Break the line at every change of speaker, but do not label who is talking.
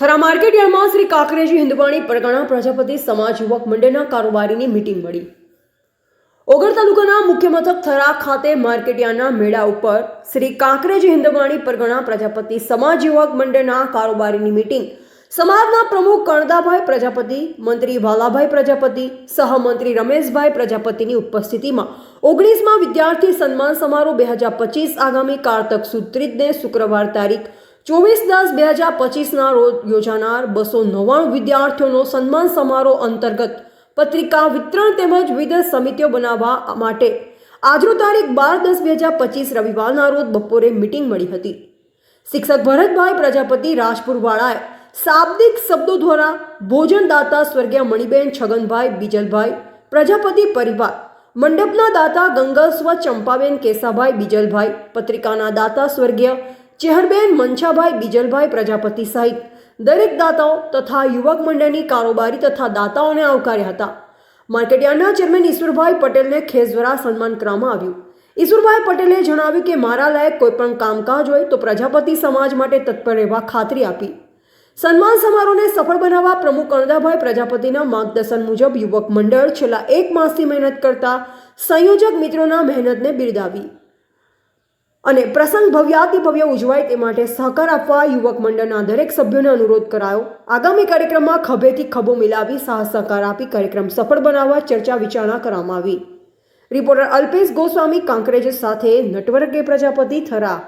Thara market યાર્ડમાં શ્રી કાકરેજી હિન્દવાણી પરગણા પ્રજાપતિ સમાજ યુવક મંડળના કારોબારીની મીટિંગ મળી. ઓગર તાલુકાના મુખ્ય મથક થરા ખાતે માર્કેટ મેળા ઉપર શ્રી કાંકરેજી હિન્દવાણી પરગણા પ્રજાપતિ સમાજ યુવક મંડળના કારોબારીની મીટિંગ. સમાજના પ્રમુખ કણદાભાઈ પ્રજાપતિ, મંત્રી વાલાભાઈ પ્રજાપતિ, સહમંત્રી રમેશભાઈ પ્રજાપતિની ઉપસ્થિતિમાં ઓગણીસમાં વિદ્યાર્થી સન્માન સમારોહ બે હજાર પચીસ આગામી કારતક સુદ ત્રીજને શુક્રવાર તારીખ ચોવીસ દસ બે હજાર પચીસના રોજ યોજાનાર બસો નવ્વાણું વિદ્યાર્થીઓનો સન્માન સમારોહ અંતર્ગત પત્રિકા વિતરણ તેમજ વિવિધ સમિતિઓ બનાવવા માટે આજનો તારીખ બાર દસ બે હજાર પચીસ રવિવારના રોજ બપોરે મિટિંગ મળી હતી. શિક્ષક ભરતભાઈ પ્રજાપતિ રાજપુરવાળાએ શાબ્દિક શબ્દો દ્વારા ભોજનદાતા સ્વર્ગીય મણિબેન છગનભાઈ, બીજલભાઈ પ્રજાપતિ પરિવાર, મંડપના દાતા ગંગસ્વ ચંપાબેન કેસાભાઈ, બીજલભાઈ પત્રિકાના દાતા સ્વર્ગીય ચેહરબેન મનછાભાઈ બીજલભાઈ પ્રજાપતિ સહિત દરેક દાતાઓ તથા યુવક મંડળની કારોબારી તથા દાતાઓને આવકાર્યા હતા. માર્કેટયાર્ડના ચેરમેન ઈશ્વરભાઈ પટેલને ખેસ દ્વારા સન્માન કરવામાં આવ્યું. ઈશ્વરભાઈ પટેલે જણાવ્યું કે, મારા લાયક કોઈપણ કામકાજ હોય તો પ્રજાપતિ સમાજ માટે તત્પર રહેવા ખાતરી આપી. સન્માન સમારોહને સફળ બનાવવા પ્રમુખ અણદાભાઈ પ્રજાપતિના માર્ગદર્શન મુજબ યુવક મંડળ છેલ્લા એક માસથી મહેનત કરતા સંયોજક મિત્રોના મહેનતને બિરદાવી. અને પ્રસંગ ભવ્યાતિ ભવ્ય ઉજવાય તે માટે સહકાર આપવા યુવક મંડળના દરેક સભ્યોને અનુરોધ કરાયો. આગામી કાર્યક્રમમાં ખભેથી ખભો મિલાવી સાહસ સહકાર આપી કાર્યક્રમ સફળ બનાવવા ચર્ચા વિચારણા કરવામાં આવી. રિપોર્ટર અલ્પેશ ગોસ્વામી, કાંકરેજ સાથે નટવર્ગે પ્રજાપતિ થરા